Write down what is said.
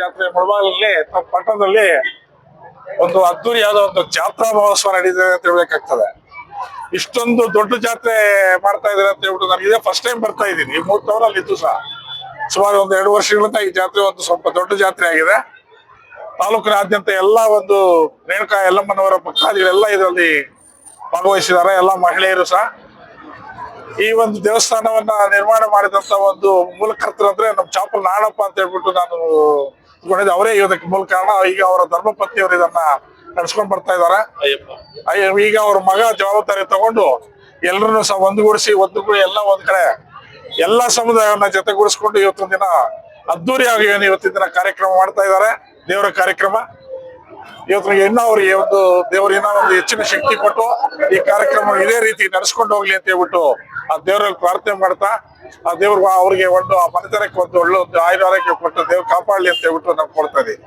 ಜಾತ್ರೆ ಮುಳಬಾಗಲಲ್ಲಿ ಪಟ್ಟಣದಲ್ಲಿ ಒಂದು ಅದ್ದೂರಿಯಾದ ಒಂದು ಜಾತ್ರಾ ಮಹೋತ್ಸವ ನಡೀತಿದೆ ಅಂತ ಹೇಳ್ಬೇಕಾಗ್ತದೆ. ಇಷ್ಟೊಂದು ದೊಡ್ಡ ಜಾತ್ರೆ ಮಾಡ್ತಾ ಇದ್ದಾರೆ ಅಂತ ಹೇಳ್ಬಿಟ್ಟು ನಾನು ಇದೇ ಫಸ್ಟ್ ಟೈಮ್ ಬರ್ತಾ ಇದ್ದೀನಿ. ಈ ಮೂರು ತವರಲ್ಲಿ ಇದ್ದು ಸಹ. ಸುಮಾರು ಒಂದು ಎರಡು ವರ್ಷಗಳಿಂದ ಈ ಜಾತ್ರೆ ಒಂದು ಸ್ವಲ್ಪ ದೊಡ್ಡ ಜಾತ್ರೆ ಆಗಿದೆ. ತಾಲೂಕಿನಾದ್ಯಂತ ಎಲ್ಲ ಒಂದು ರೇಣುಕಾ ಯಲ್ಲಮ್ಮನವರ ಭಕ್ತಾದಿಗಳೆಲ್ಲ ಇದರಲ್ಲಿ ಭಾಗವಹಿಸಿದ್ದಾರೆ. ಎಲ್ಲ ಮಹಿಳೆಯರು ಸಹ. ಈ ಒಂದು ದೇವಸ್ಥಾನವನ್ನ ನಿರ್ಮಾಣ ಮಾಡಿದಂತ ಒಂದು ಮೂಲಕರ್ತರು ಅಂದ್ರೆ ನಮ್ಮ ಚಾಪಲ್ ನಾಡಪ್ಪ ಅಂತ ಹೇಳ್ಬಿಟ್ಟು ನಾನು ತಿಳ್ಕೊಂಡಿದ್ದೆ ಅವರೇ ಇದಕ್ಕೆ ಮೂಲ ಕಾರಣ. ಈಗ ಅವರ ಧರ್ಮಪತ್ನಿಯವರು ಇದನ್ನ ನಡ್ಸ್ಕೊಂಡ್ ಬರ್ತಾ ಇದಾರೆ ಅಯ್ಯ, ಈಗ ಅವ್ರ ಮಗ ಜವಾಬ್ದಾರಿ ತಗೊಂಡು ಎಲ್ಲರನ್ನು ಸಹ ಒಂದುಗೂಡಿಸಿ ಒಂದುಗೂಡಿ ಎಲ್ಲ ಒಂದ್ ಕಡೆ ಎಲ್ಲಾ ಸಮುದಾಯವನ್ನ ಜೊತೆಗೂಡಿಸ್ಕೊಂಡು ಇವತ್ತೊಂದಿನ ದಿನ ಅದ್ದೂರಿಯಾಗಿ ಇವತ್ತಿನ ದಿನ ಕಾರ್ಯಕ್ರಮ ಮಾಡ್ತಾ ಇದ್ದಾರೆ. ದೇವರ ಕಾರ್ಯಕ್ರಮ. ಇವತ್ತು ಇನ್ನೂ ಅವ್ರಿಗೆ ಒಂದು ದೇವರು ಇನ್ನೂ ಒಂದು ಹೆಚ್ಚಿನ ಶಕ್ತಿ ಕೊಟ್ಟು ಈ ಕಾರ್ಯಕ್ರಮ ಇದೇ ರೀತಿ ನಡೆಸ್ಕೊಂಡು ಹೋಗ್ಲಿ ಅಂತ ಹೇಳ್ಬಿಟ್ಟು ಆ ದೇವರಲ್ಲಿ ಪ್ರಾರ್ಥನೆ ಮಾಡ್ತಾ, ಆ ದೇವ್ರ ಅವ್ರಿಗೆ ಒಂದು ಆ ಮನೆತನಕ್ಕೆ ಒಂದು ಒಳ್ಳೆ ಒಂದು ಆಯುರ ಆರೋಗ್ಯ ಕೊಟ್ಟು ದೇವ್ರು ಕಾಪಾಡ್ಲಿ ಅಂತ ಹೇಳ್ಬಿಟ್ಟು ನಾವು ಕೊಡ್ತಾ ಇದೀವಿ.